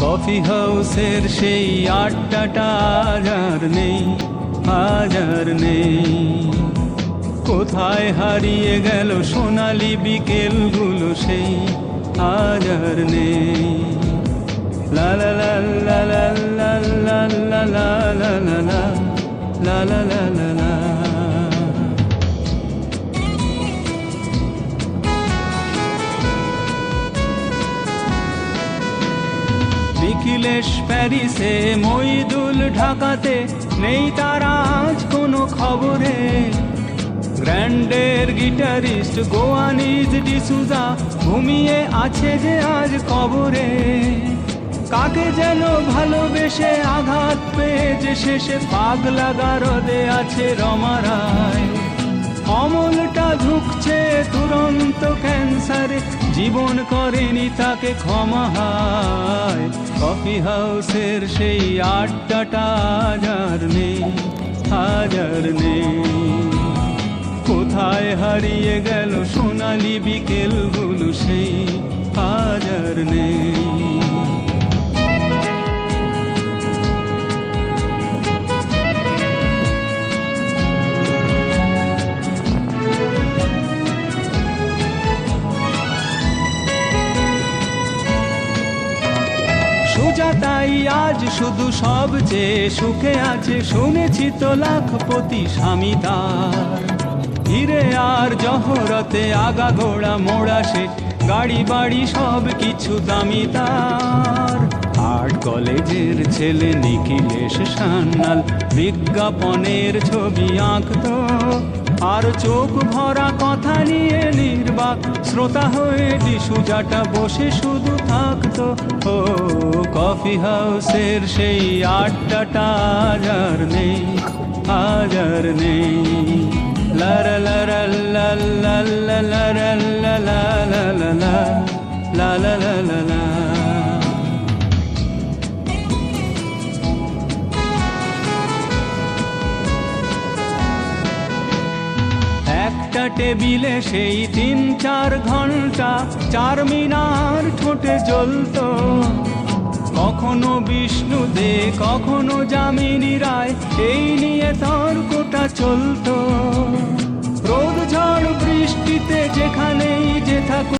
Coffee হাউসের সেই আড্ডাটা আজ আর নেই আজ আর নেই কোথায় হারিয়ে গেল সোনালি বিকেলগুলো সেই আজ আর নেই লা লা লা লা লা লা লা লা লা লা লা লা লা নিখিলেশ প্যারিসে মইদুল ঢাকাতে নেই তার আজ কোনো খবরে। গ্র্যান্ডের গিটারিস্ট গোয়ানিজ ডিসুজা ঘুমিয়ে আছে যে আজ কবরে। কাকে যেন ভালোবেসে আঘাত পেয়ে যে শেষে পাগলা গারদে আছে রমারায় অমলটা ঝুঁকছে দুরন্ত ক্যান্সারে, জীবন করেনি তাকে ক্ষমা কফি হাউসের সেই আড্ডাটা হাজার নেই হাজার নেই। কোথায় হারিয়ে গেল সোনালি বিকেলগুলো সেই হাজার নেই। সুজাতাই আজ শুধু সবচেয়ে সুখে আছে। শুনেছি তো লাখপতি স্বামী তার হিরে আর জহরতে আগা ঘোড়া মোড়া সে। গাড়ি বাড়ি সব কিছু দামি তার। আর্ট কলেজের ছেলে নিখিলেশ সান্যাল। বিজ্ঞাপনের ছবি আঁকতো। আর চোখ ভরা কথা নিয়ে নির্বাক শ্রোতা হয়ে ডিসুজাটা বসে শুধু থাকতো ও কফি হাউসের সেই আড্ডাটা হাজার নেই হাজার নেই লারা লারা লা লা লা লারা লা লা লা একটা টেবিলে সেই তিন চার ঘণ্টা চার মিনার ঠোঁটে জ্বলত। কখনো বিষ্ণু দে, কখনো যামিনী রায়, এই নিয়ে তর্কটা চলতো।